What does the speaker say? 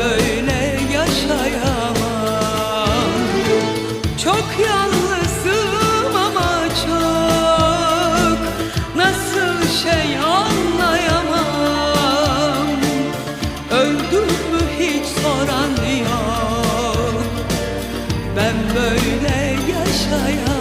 böyle yaşayamam. Çok yalnızım ama çok Nasıl şey anlayamam. Öldüm mü hiç soran yok. Ben böyle yaşayamam.